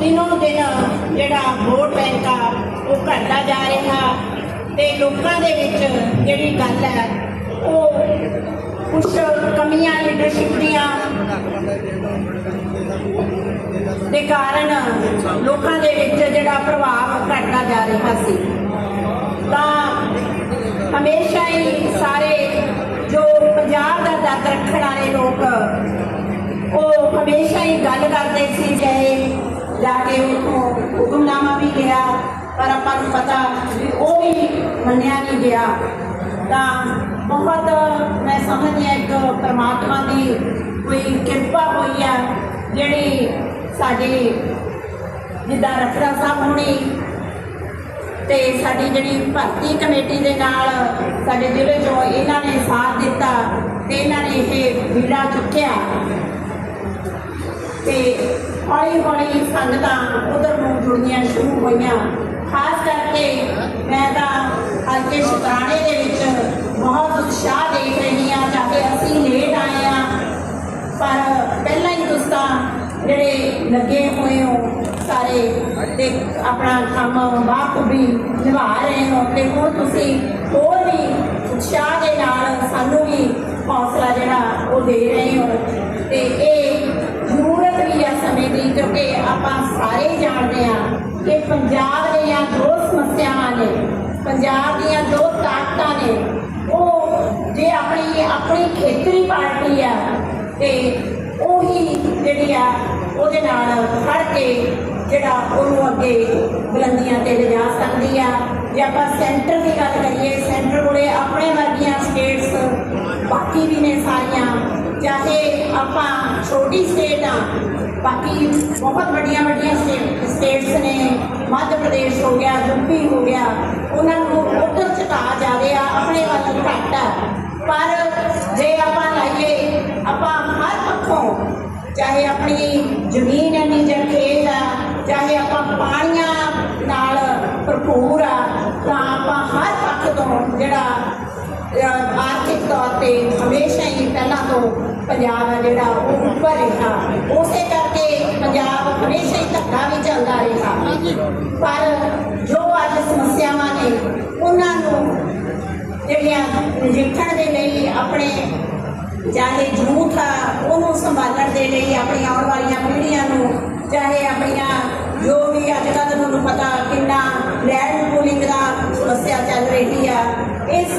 ਦਿਨ ਜਿਹੜਾ vote bank ਆ, ਉਹ ਘਟਦਾ ਜਾ ਰਿਹਾ ਤੇ ਲੋਕਾਂ ਦੇ ਵਿੱਚ ਜਿਹੜੀ ਗੱਲ ਹੈ, ਉਹ ਕੁਝ ਕਮੀਆਂ ਲੀਡਰਸ਼ਿਪ ਦੀਆਂ ਦੇ ਕਾਰਨ ਲੋਕਾਂ ਦੇ ਵਿੱਚ ਜਿਹੜਾ ਪ੍ਰਭਾਵ ਘਟਦਾ ਜਾ ਰਿਹਾ ਸੀ। ਤਾਂ ਹਮੇਸ਼ਾ ਹੀ ਸਾਰੇ ਜੋ ਪੰਜਾਬ ਦਾ ਦਰਦ ਰੱਖਣ ਵਾਲੇ ਲੋਕ ਉਹ ਹਮੇਸ਼ਾ ਹੀ ਗੱਲ ਕਰਦੇ ਸੀ ਚਾਹੇ ਜਾ ਕੇ ਉਹ ਹੁਕਮਨਾਮਾ ਵੀ ਗਿਆ ਪਰ ਆਪਾਂ ਨੂੰ ਪਤਾ ਵੀ ਉਹ ਵੀ ਮੰਨਿਆ ਨਹੀਂ ਗਿਆ। ਤਾਂ ਬਹੁਤ ਮੈਂ ਸਮਝਦੀ ਹਾਂ ਇੱਕ ਪਰਮਾਤਮਾ ਦੀ ਕੋਈ ਕਿਰਪਾ ਹੋਈ ਆ, ਜਿਹੜੀ ਸਾਡੇ ਜਿੱਦਾਂ ਰਖੜਾ ਸਾਹਿਬ ਹੋਣੀ ਤੇ ਸਾਡੀ ਜਿਹੜੀ ਭਰਤੀ ਕਮੇਟੀ ਦੇ ਨਾਲ ਸਾਡੇ ਜ਼ਿਲ੍ਹੇ ਚੋਂ ਇਹਨਾਂ ਨੇ ਸਾਥ ਦਿੱਤਾ ਤੇ ਇਹਨਾਂ ਨੇ ਇਹ ਬੀੜਾ ਚੁੱਕਿਆ। ਤੇ ਹੌਲੀ ਹੌਲੀ ਸੰਗਤਾਂ ਉਧਰ ਨੂੰ ਜੁੜਨੀਆਂ ਸ਼ੁਰੂ ਹੋਈਆਂ। ਖਾਸ ਕਰਕੇ ਮੈਂ ਤਾਂ ਹਲਕੇ ਸ਼ਤਰਾਣੇ ਦੇ ਵਿੱਚ ਬਹੁਤ ਉਤਸ਼ਾਹ ਦੇਖ ਰਹੀ ਹਾਂ ਚਾਹੇ ਅਸੀਂ ਲੇਟ ਆਏ ਆ ਪਰ ਪਹਿਲਾਂ ਹੀ ਤੁਸੀਂ ਤਾਂ ਜਿਹੜੇ ਲੱਗੇ ਹੋਏ ਹੋ, ਸਾਰੇ ਤੇ ਆਪਣਾ ਕੰਮ ਬਾਖੂਬੀ ਨਿਭਾ ਰਹੇ ਹੋ ਤੇ ਹੁਣ ਤੁਸੀਂ ਹੋਰ ਵੀ ਉਤਸ਼ਾਹ ਦੇ ਨਾਲ ਸਾਨੂੰ ਵੀ ਹੌਸਲਾ ਜਿਹੜਾ ਉਹ ਦੇ ਰਹੇ ਹੋ ਤੇ ਇਹ ਜ਼ਰੂਰਤ ਵੀ ਆ ਸਮੇਂ ਦੀ ਕਿਉਂਕਿ ਆਪਾਂ ਸਾਰੇ ਜਾਣਦੇ ਆ ਕਿ ਪੰਜਾਬ ਦੀਆਂ ਦੋ ਸਮੱਸਿਆਵਾਂ ਨੇ, ਪੰਜਾਬ ਦੀਆਂ ਦੋ ਤਾਕਤਾਂ ਨੇ। ਉਹ ਜੇ ਆਪਣੀ ਆਪਣੀ ਖੇਤਰੀ ਪਾਰਟੀ ਆ, ਤੇ ਉਹੀ ਜਿਹੜੀ ਆ, ਉਹਦੇ ਨਾਲ ਫੜ ਕੇ ਜਿਹੜਾ ਉਹਨੂੰ ਅੱਗੇ ਬੁਲੰਦੀਆਂ ਤੇ ਲਿਜਾ ਸਕਦੀ ਆ। ਜੇ ਆਪਾਂ ਸੈਂਟਰ ਦੀ ਗੱਲ ਕਰੀਏ, ਸੈਂਟਰ ਕੋਲੇ ਆਪਣੇ ਵਰਗੀਆਂ ਸਟੇਟਸ ਬਾਕੀ ਵੀ ਨੇ ਸਾਰੀਆਂ, ਚਾਹੇ ਆਪਾਂ ਛੋਟੀ ਸਟੇਟ ਆ, ਬਾਕੀ ਬਹੁਤ ਵੱਡੀਆਂ ਵੱਡੀਆਂ ਸਟੇਟਸ ਨੇ, ਮੱਧ ਪ੍ਰਦੇਸ਼ ਹੋ ਗਿਆ ਯੂਪੀ ਹੋ ਗਿਆ, ਉਹਨਾਂ ਨੂੰ ਉੱਧਰ ਚਟਾ ਜਾ ਰਿਹਾ ਆਪਣੇ ਵੱਲ ਘੱਟ ਆ। ਪਰ ਜੇ ਆਪਾਂ ਲਾਈਏ, ਆਪਾਂ ਹਰ ਪੱਖੋਂ, ਚਾਹੇ ਆਪਣੀ ਜ਼ਮੀਨ ਇੰਨੀ ਖੇਤ ਆ, ਚਾਹੇ ਆਪਾਂ ਪਾਣੀਆਂ ਨਾਲ ਭਰਪੂਰ ਆ, ਤਾਂ ਆਪਾਂ ਹਰ ਪੱਖ ਤੋਂ ਜਿਹੜਾ ਆਰਥਿਕ ਤੌਰ ਤੇ ਹਮੇਸ਼ਾ ਹੀ ਪਹਿਲਾਂ ਤੋਂ ਪੰਜਾਬ ਆ ਜਿਹੜਾ ਉਹ ਉੱਪਰ ਰਿਹਾ। ਉਸੇ ਕਰਕੇ ਪੰਜਾਬ ਹਮੇਸ਼ਾ ਹੀ ਧੱਕਾ ਵੀ ਚੱਲਦਾ ਰਿਹਾ। ਪਰ ਜੋ ਅੱਜ ਸਮੱਸਿਆਵਾਂ ਨੇ ਉਹਨਾਂ ਨੂੰ ਜਿਹੜੀਆਂ ਨਜਿੱਠਣ ਦੇ ਲਈ ਆਪਣੇ ਚਾਹੇ ਯੂਥ ਆ ਉਹਨੂੰ ਸੰਭਾਲਣ ਦੇ ਲਈ ਆਪਣੀਆਂ ਆਉਣ ਵਾਲੀਆਂ ਪੀੜ੍ਹੀਆਂ ਨੂੰ ਚਾਹੇ ਆਪਣੀਆਂ ਜੋ ਵੀ ਅੱਜ ਕੱਲ੍ਹ ਤੁਹਾਨੂੰ ਪਤਾ ਕਿੰਨਾ ਲੈਂਡ ਪੂਲਿੰਗ ਦਾ ਸਮੱਸਿਆ ਚੱਲ ਰਹੀ ਆ ਇਹ